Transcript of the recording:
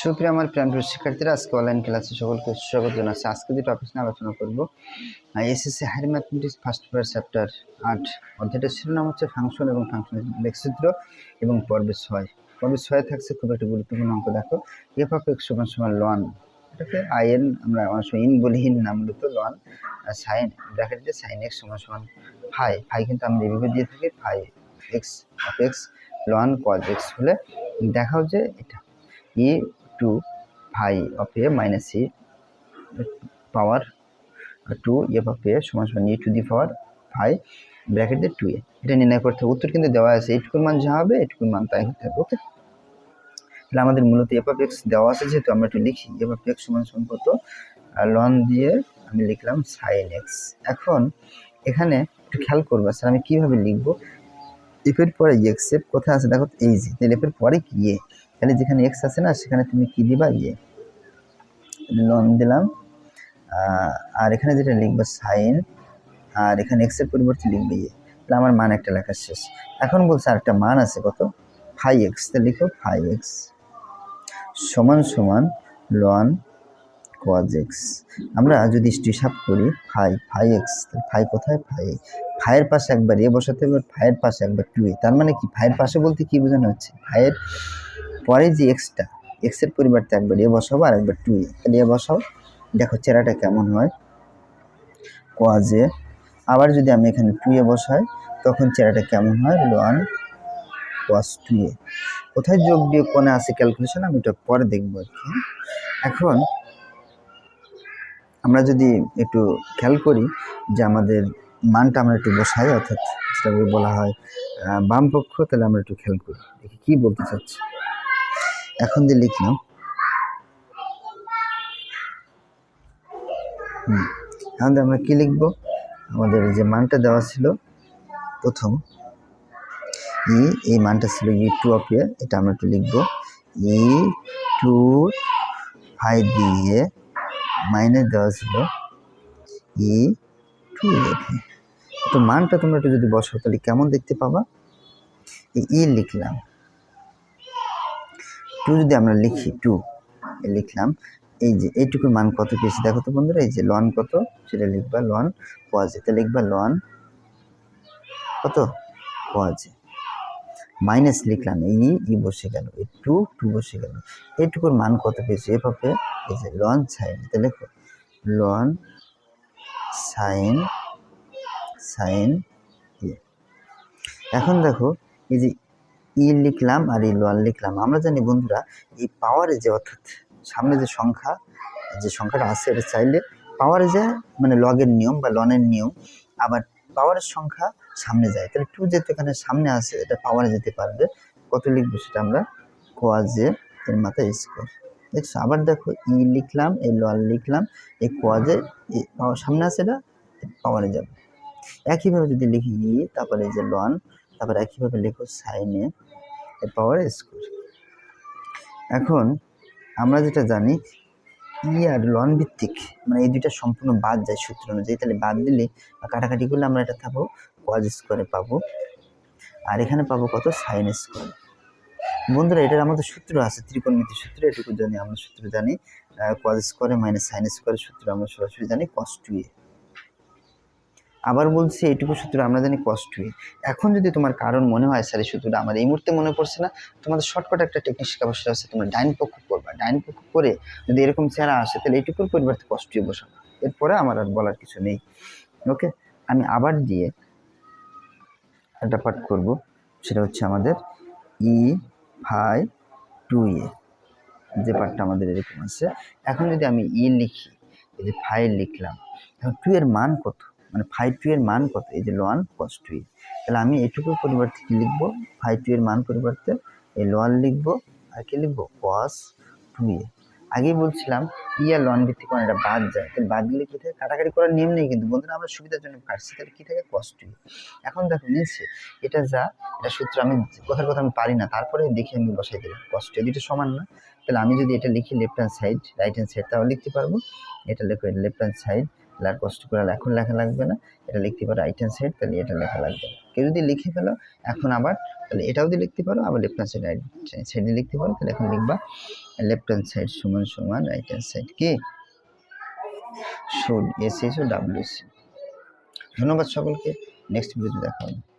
সুপ্রিয় আমার প্রাণপ্রিয় শিক্ষার্থীরা, আজকে অনলাইন ক্লাসে সকলকে স্বাগত জানাচ্ছি। আজকে যে টপিক নিয়ে আলোচনা করব। SSC higher mathematics first paper chapter আট অধ্যায়টার শিরোনাম হচ্ছে ফাংশন এবং ফাংশনের লেখচিত্র এবং পর্বে ছয়। পর্বে ছয় থাকছে খুব একটা গুরুত্বপূর্ণ অঙ্ক, দেখো। এফ অফ এক্স সমান সমান লন এটাকে আইএন আমরা অনেক সময় ইন বলি ইন নাম মূলত লন সাইন ব্র্যাকেট দিয়ে সাইন এক্স সমান সমান ফাই ফাই কিন্তু আমরা এভাবে দিয়ে থাকি phi x of x ln cos x হলে দেখাও যে এটা। E to phi of a minus e power to f of a সমান সমান e to the power phi bracket দিয়ে টু এ এটা নির্ণয় করতে হবে। উত্তর কিন্তু দেওয়া আছে। এইটুকুর মান যা হবে এইটুকুর মান তাই হতে হবে ওকে তাহলে আমাদের মূলত এফ অফ এক্স দেওয়া আছে, যেহেতু আমরা একটু লিখি। এফ অফ এক্স সমান সমান কত? লন দিয়ে আমি লিখলাম সাইন এক্স এখন এখানে একটু খেয়াল করব, স্যার, আমি কীভাবে লিখব? এফের পরে এক্স এফ কোথায় আছে? দেখো, এই যে এফের পরে কি? এ তাহলে যেখানে এক্স আছে না, সেখানে তুমি কি দিবা? ইয়ে। লন দিলাম। আর এখানে যেটা লিখবে সাইন আর এখানে এক্সের পরিবর্তে লিখবে ইয়ে। তাহলে আমার মান একটা লেখা শেষ। এখন বলছে আর একটা মান আছে, কত? ফাইভ এক্স তাহলে লিখো ফাইভ এক্স সমান সমান লন কজ এক্স আমরা যদি হিসাব করি ফাইভ ফাইভ এক্স ফাইভ কোথায়? ফাইভ ফাইয়ের পাশে একবার এ বসাতে হবে ফাইয়ের পাশে একবার টু এ। তার মানে কি? ফাইয়ের পাশে বলতে কি বোঝানো হচ্ছে? ফাইয়ের পরে যে এক্সটা এক্সের পরিবর্তে একবার এ বসাবো আর একবার টু এ তাহলে এ বসাও দেখো চেরাটা কেমন হয়। কোয়াজে আবার যদি আমি এখানে টু এ বসাই তখন চেরাটা কেমন হয়? লোয়ান কোয়াস টু এ কোথায় যোগ দিয়ে কোণে আছে ক্যালকুলেশন আমি এটা পরে দেখব আর কি। এখন আমরা যদি একটু খেয়াল করি যে আমাদের মানটা আমরা একটু বসাই অর্থাৎ যেটা বলা হয় আহ, বাম পক্ষ তাহলে আমরা একটু খেয়াল করি। দেখি কি বলতে চাচ্ছি। এখন দিয়ে লিখলাম হুম, এখন আমরা কি লিখব? আমাদের যে মানটা দেওয়া ছিল প্রথম। ই, এই মানটা ছিল ই টু অফ এ এটা আমরা একটু লিখব। ই টু ফাইভ দিয়ে মাইনাস দেওয়া ছিল ই টু তো মানটা তোমরা একটু যদি বসাও, তাহলে কেমন দেখতে পাবা? ই লিখলাম। টু যদি আমরা লিখি টু লিখলাম, এই যে এইটুকুর মান কত পেয়েছি দেখো তো বন্ধুরা, এই যে লন কত? সেটা লিখবা লন কোয়াজে তা লিখবা লন কত? কোয়াজে মাইনাস লিখলাম, এই ই বসে গেল, এই টু টু বসে গেল। এইটুকুর মান কত পেয়েছি এভাবে, এই যে লন সাইন তা লেখো লন সাইন সাইন এখন দেখো, এই যে ই লিখলাম আর এই লন লিখলাম। আমরা জানি বন্ধুরা, এই পাওয়ারে যে অর্থাৎ সামনে যে সংখ্যা, যে সংখ্যাটা আছে, এটা চাইলে পাওয়ারে যে মানে লগের নিয়ম বা লনের নিয়ম, আবার পাওয়ারের সংখ্যা সামনে যায়। তাহলে টু যেহেতু এখানে সামনে আছে, এটা পাওয়ারে যেতে পারবে। কত লিখব সেটা আমরা কোয়াজে এর মাথায় স্কোয়ার দেখছ? আবার দেখো ই লিখলাম, এই লন লিখলাম, এই কোয়াজে সামনে আছে এটা পাওয়ারে যাবে। একইভাবে যদি লিখি ই তারপরে এই যে লন তারপরে একইভাবে লেখো সাইনে এর পাওয়ার স্কোয়ার। এখন আমরা যেটা জানি ই আর লন ভিত্তিক মানে এই দুইটা সম্পূর্ণ বাদ যায় সূত্র অনুযায়ী, তাহলে বাদ দিলে বা কাটাকাটি করলে আমরা এটা থাকব কজ স্কোয়ারে পাবো। আর এখানে পাবো কত? সাইন স্কোয়ার বন্ধুরা, এটার আমাদের সূত্র আছে ত্রিকোণমিতি সূত্র, এটুকু জানি, আমরা সূত্র জানি কজ স্কোয়ারে মাইনাস সাইন স্কোয়ারের সূত্র আমরা সরাসরি জানি কস টু এ আবার বলছি এইটুকু সূত্র আমরা জানি এ এখন যদি তোমার কারণ মনে হয়, স্যার, এই সূত্রটা আমার এই মুহূর্তে মনে পড়ছে না, তোমাদের শর্টকাট একটা টেকনিক শেখাবো সেটা হচ্ছে তোমরা ডাইন পক্ষ করবা। ডাইন পক্ষ করে যদি এরকম চেহারা আসে, তাহলে এইটুকুর পরিবর্তে কষ্ট টু এ বসাবো। এরপরে আমার আর বলার কিছু নেই। ওকে আমি আবার দিয়ে একটা পাঠ করব, সেটা হচ্ছে আমাদের ই ফাই টু এ যে পার্টটা আমাদের এরকম আছে। এখন যদি আমি ই লিখি, এই যে লিখলাম, এখন টু এর মান কত? মানে ফাইভ টু এর মান কত? এই যে লোয়ান কস টু এ তাহলে আমি এটুকুর পরিবর্তে কি লিখব? ফাইভ টু এর মান পরিবর্তে এই লোয়ান লিখব, আর কি লিখব? Cos two a. আগেই বলছিলাম ই আর লন ভিত্তিক কোন এটা বাদ যায়। তাহলে বাদ দিলে কি থাকে? কাটাকাটি করার নিয়ম নেই কিন্তু। বন্ধুরা, আমরা সুবিধার জন্য কাটছি। তাহলে কি থাকে? Cos two a. এখন দেখো নিচে এটা যা, এটা সূত্র আমি কথার কথা আমি পারি না। তারপরে দেখে আমি বসাই দিলাম। Cos two a. দুটো সমান না। তাহলে আমি যদি এটা লিখি left hand side right hand side তাহলে লিখতে পারব। এটা লেখো লেফট হ্যান্ড সাইড কষ্ট করে এখন লেখা লাগবে না। এটা লিখতে পারো রাইট হ্যান্ড সাইড তাহলে এটা লেখা লাগবে না। কেউ যদি লিখে ফেলো, এখন আবার, তাহলে এটাও যদি লিখতে পারো, আবার লেফট হ্যান্ড সাইড রাইট সাইডে লিখতে পারো, তাহলে এখন লিখবা লেফট হ্যান্ড সাইড সমান সমান রাইট হ্যান্ড সাইড কি? Should S S O W C ধন্যবাদ সকলকে। নেক্সট ভিডিওতে দেখা হবে।